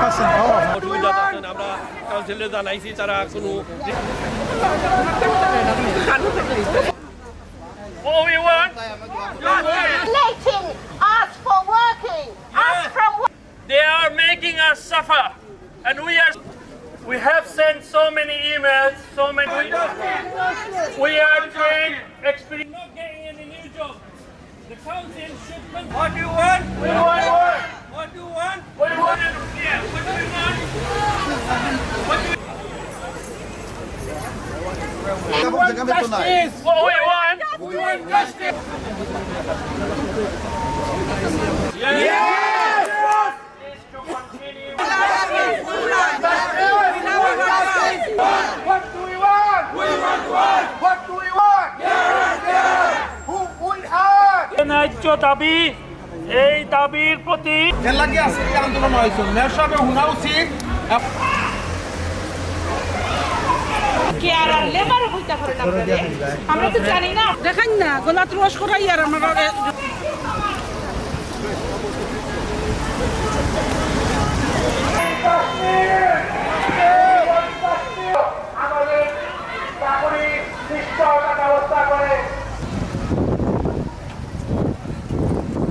percent off. অসুবিধা পাচ্ছেন আমরা কাউন্সিলে জানাইছি তারা কোনো What we want, Letting us for working, us from they are making us suffer. And we are, we have sent so many emails, so many, we are trained, experienced. Not getting any new jobs. The council should. What do you want? We want Justice! What we want? We want justice! Yes! This to continue. What do we want? We want what? What do we want? Who we are? ন্যায্য দাবি এই দাবির প্রতি এর লাগে আজকে এই আন্দোলন হয়েছে মেয়র সাহেবের শোনা উচিত কেয়ার আর লেবারও আমরা তো জানি না। দেখাই না গলাত রস করাই আর আমরা